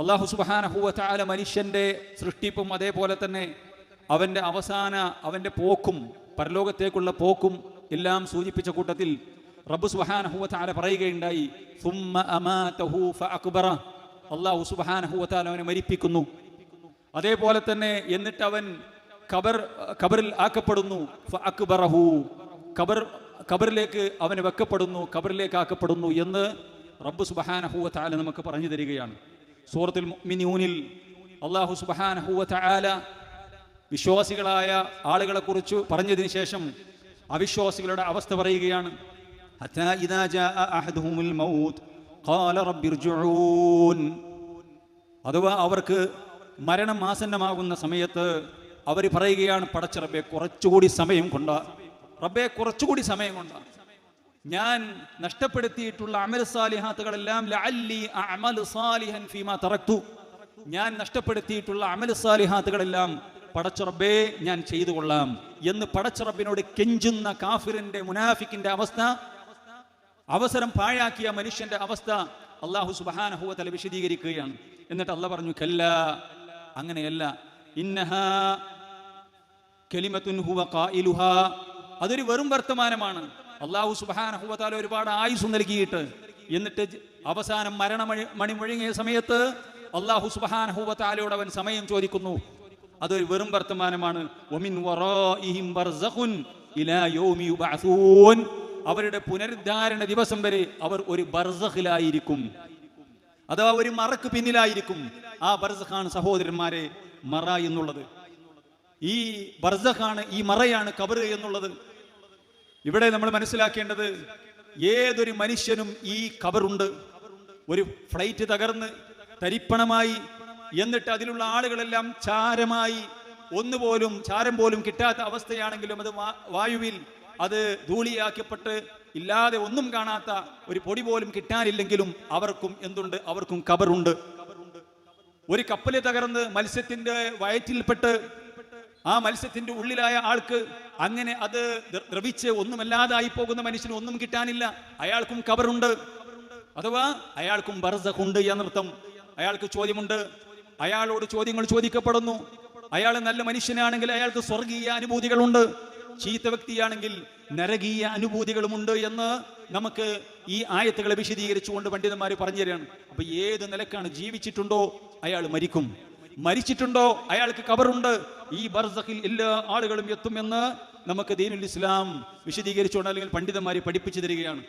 അള്ളാഹു സുബാനഹുവല മനുഷ്യന്റെ സൃഷ്ടിപ്പും അതേപോലെ തന്നെ അവന്റെ അവസാന അവന്റെ പോക്കും പരലോകത്തേക്കുള്ള പോക്കും എല്ലാം സൂചിപ്പിച്ച കൂട്ടത്തിൽ റബ്ബ് സുബാനഹുവല പറയുകയുണ്ടായി അള്ളാഹു സുബാനഹുവല അവനെ മരിപ്പിക്കുന്നു. അതേപോലെ തന്നെ എന്നിട്ട് അവൻ കബർ കബറിൽ ആക്കപ്പെടുന്നു. കബർ കബറിലേക്ക് അവന് വെക്കപ്പെടുന്നു കബറിലേക്ക് ആക്കപ്പെടുന്നു എന്ന് റബ്ബു സുബഹാനഹുവ താല നമുക്ക് പറഞ്ഞു തരികയാണ്. സൂറത്തുൽ മിനിയൂനിൽ അള്ളാഹു സുബഹാനഹുവ ആല വിശ്വാസികളായ ആളുകളെ കുറിച്ച് പറഞ്ഞതിന് ശേഷം അവിശ്വാസികളുടെ അവസ്ഥ പറയുകയാണ്. അഥവാ അവർക്ക് മരണം ആസന്നമാകുന്ന സമയത്ത് അവർ പറയുകയാണ് പടച്ച റബ്ബെ കുറച്ചുകൂടി സമയം കൊണ്ട. റബ്ബെ കുറച്ചുകൂടി സമയം കൊണ്ട. ഞാൻ നഷ്ടപ്പെടുത്തിയിട്ടുള്ള അമൽ സാലിഹാത്തുകളെല്ലാം ലഅല്ലി അമൽ സാലിഹൻ ഫീമാ തറക്തു. ഞാൻ നഷ്ടപ്പെടുത്തിയിട്ടുള്ള അമൽ സാലിഹാത്തുകളെല്ലാം പടച്ച റബ്ബേ ഞാൻ ചെയ്തു കൊള്ളാം എന്ന് പടച്ച റബ്ബിനോട് കെഞ്ചുന്ന കാഫിറിന്റെ മുനാഫിക്കിന്റെ അവസ്ഥ അവസരം പാഴാക്കിയ മനുഷ്യന്റെ അവസ്ഥ അള്ളാഹു സുബാനഹുവ തല വിശദീകരിക്കുകയാണ്. എന്നിട്ട് അല്ല പറഞ്ഞു കല്ല അങ്ങനെയല്ല. ഇന്നഹ കലിമത്തുൻ ഹുവ ഖായിലുഹാ. അതൊരു വെറും വർത്തമാനമാണ്. അള്ളാഹു സുബാന ഹുബത്താല ഒരുപാട് ആയുസ് നൽകിയിട്ട് എന്നിട്ട് അവസാനം മരണ മണി മുഴങ്ങിയ സമയത്ത് അള്ളാഹു സുബാന താലയോട് അവൻ സമയം ചോദിക്കുന്നു. അതൊരു വെറും വർത്തമാനമാണ്. അവരുടെ പുനരുദ്ധാരണ ദിവസം വരെ അവർ ഒരു ബർസഹിലായിരിക്കും അഥവാ ഒരു മറക്ക് പിന്നിലായിരിക്കും ആ ബർസഖാണ് സഹോദരന്മാരെ മറ എന്നുള്ളത്. ഈ ബർസഖാണ് ഈ മറയാണ് കബറ് എന്നുള്ളത്. ഇവിടെ നമ്മൾ മനസ്സിലാക്കേണ്ടത് ഏതൊരു മനുഷ്യനും ഈ കബറുണ്ട്. ഒരു ഫ്ലൈറ്റ് തകർന്ന് തരിപ്പണമായി എന്നിട്ട് അതിലുള്ള ആളുകളെല്ലാം ചാരമായി ഒന്നുപോലും ചാരം പോലും കിട്ടാത്ത അവസ്ഥയാണെങ്കിലും അത് വായുവിൽ അത് ധൂളിയാക്കപ്പെട്ട് ഇല്ലാതെ ഒന്നും കാണാത്ത ഒരു പൊടി പോലും കിട്ടാനില്ലെങ്കിലും അവർക്കും എന്തുണ്ട്? അവർക്കും കബറുണ്ട്. ഒരു കപ്പൽ തകർന്ന് മത്സ്യത്തിന്റെ വയറ്റിൽപ്പെട്ട് ആ മത്സ്യത്തിന്റെ ഉള്ളിലായ ആൾക്ക് അങ്ങനെ അത് ദ്ര- ദ്രവിച്ച് ഒന്നുമല്ലാതായി പോകുന്ന മനുഷ്യന് ഒന്നും കിട്ടാനില്ല. അയാൾക്കും കബറുണ്ട്. അഥവാ അയാൾക്കും ബർസഖുണ്ട് എന്നർത്ഥം അയാൾക്ക് ചോദ്യമുണ്ട്. അയാളോട് ചോദ്യങ്ങൾ ചോദിക്കപ്പെടുന്നു. അയാൾ നല്ല മനുഷ്യനാണെങ്കിൽ അയാൾക്ക് സ്വർഗീയ അനുഭൂതികളുണ്ട്. ചീത്ത വ്യക്തിയാണെങ്കിൽ നരകീയ അനുഭൂതികളുമുണ്ട് എന്ന് നമുക്ക് ഈ ആയത്തുകളെ വിശദീകരിച്ചുകൊണ്ട് പണ്ഡിതന്മാർ പറഞ്ഞു തരികയാണ് അപ്പൊ ഏത് നിലക്കാണ് ജീവിച്ചിട്ടുണ്ടോ അയാൾ മരിക്കും. മരിച്ചിട്ടുണ്ടോ? അയാൾക്ക് കബറുണ്ട്. ഈ ബർസഖിൽ എല്ലാ ആളുകളും എത്തുമെന്ന് നമുക്ക് ദീനുൽ ഇസ്ലാം വിശദീകരിച്ചുകൊണ്ട് അല്ലെങ്കിൽ പണ്ഡിതന്മാരെ പഠിപ്പിച്ചു തരികയാണ്.